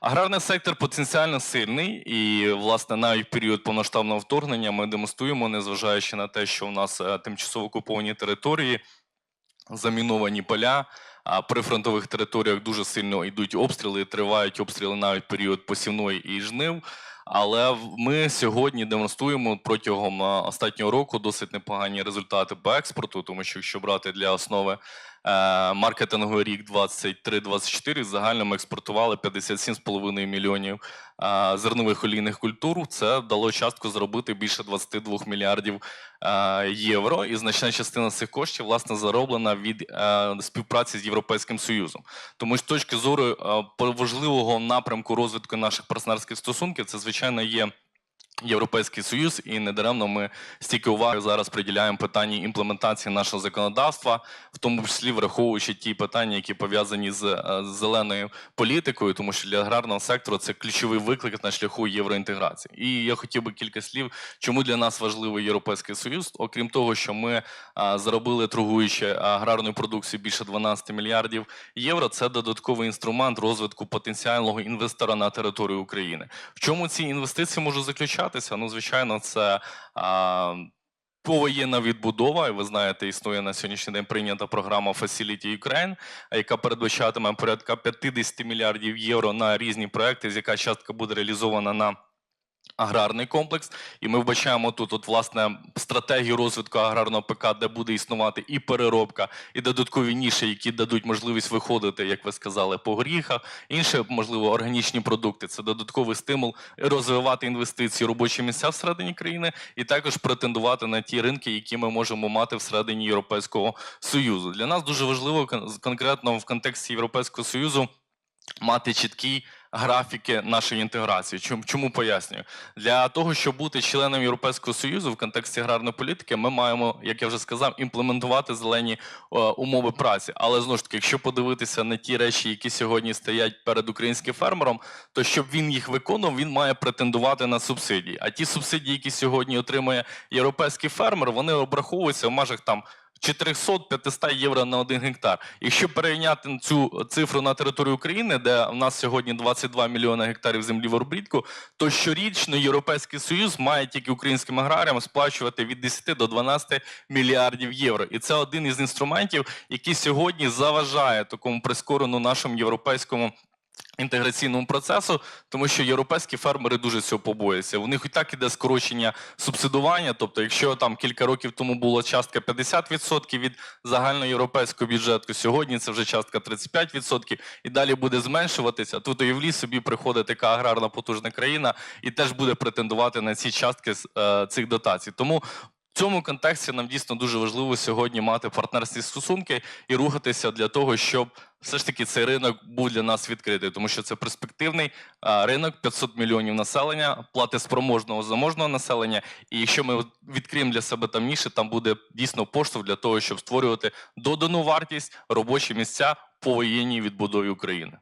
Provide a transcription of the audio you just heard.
Аграрний сектор потенціально сильний, і власне навіть період повноштабного вторгнення ми демонструємо, незважаючи на те, що у нас е, тимчасово окуповані території, заміновані поля. А при фронтових територіях дуже сильно йдуть обстріли, тривають обстріли навіть період посівної і жнив. Але ми сьогодні демонструємо протягом останнього року досить непогані результати по експорту, тому що якщо брати для основи е, маркетинговий рік 23-24, загально ми експортували 57,5 мільйонів е, зернових олійних культур. Це дало частку зробити більше 22 мільярдів е, євро. І значна частина цих коштів власне зароблена від е, співпраці з Європейським Союзом. Тому з точки зору е, важливого напрямку розвитку наших партнерських стосунків, це звичайно є. Європейський союз, і недаремно ми стільки уваги зараз приділяємо питанні імплементації нашого законодавства, в тому числі враховуючи ті питання, які пов'язані з, е, зеленою політикою, тому що для аграрного сектору це ключовий виклик на шляху євроінтеграції. І я хотів би кілька слів, чому для нас важливий європейський союз, окрім того, що ми заробили торгуючи аграрною продукцією більше 12 мільярдів євро. Це додатковий інструмент розвитку потенціального інвестора на територію України. В чому ці інвестиції можуть заключатися? Ну, звичайно, це. А, Повоєнна відбудова, і ви знаєте, існує на сьогоднішній день прийнята програма Facility Ukraine, яка передбачатиме порядка 50 мільярдів євро на різні проекти, з яка частка буде реалізована на аграрний комплекс. І ми вбачаємо тут, от, власне, стратегію розвитку аграрного ПК, де буде існувати і переробка, і додаткові ніші, які дадуть можливість виходити, як ви сказали, по горіхах, інші, можливо, органічні продукти. Це додатковий стимул розвивати інвестиції, робочі місця всередині країни, і також претендувати на ті ринки, які ми можемо мати всередині Європейського Союзу. Для нас дуже важливо кон- конкретно в контексті Європейського Союзу мати чіткі графіки нашої інтеграції. Чому, чому пояснюю? Для того, щоб бути членом Європейського Союзу в контексті аграрної політики, ми маємо, як я вже сказав, імплементувати зелені е, умови праці. Але знову ж таки, якщо подивитися на ті речі, які сьогодні стоять перед українським фермером, то щоб він їх виконував, він має претендувати на субсидії. А ті субсидії, які сьогодні отримує європейський фермер, вони обраховуються в межах там 400-500 євро на один гектар. Якщо перейняти цю цифру на територію України, де в нас сьогодні 22 мільйони гектарів землі в обробітку, то щорічно Європейський Союз має тільки українським аграріям сплачувати від 10 до 12 мільярдів євро. І це один із інструментів, який сьогодні заважає такому прискорену нашому європейському. Інтеграційному процесу, тому що європейські фермери дуже цього побоюються. У них і так іде скорочення субсидування. Тобто, якщо там кілька років тому була частка 50% від загальноєвропейського бюджету, сьогодні це вже частка 35%, і далі буде зменшуватися. Тут уявлі собі приходить така аграрна потужна країна і теж буде претендувати на ці частки е, цих дотацій. Тому в цьому контексті нам дійсно дуже важливо сьогодні мати партнерські стосунки і рухатися для того, щоб все ж таки цей ринок був для нас відкритий, тому що це перспективний ринок, 500 мільйонів населення, платиспроможного заможного населення. І якщо ми відкриємо для себе там ніші, там буде дійсно поштовх для того, щоб створювати додану вартість, робочі місця по воєнній відбудові України.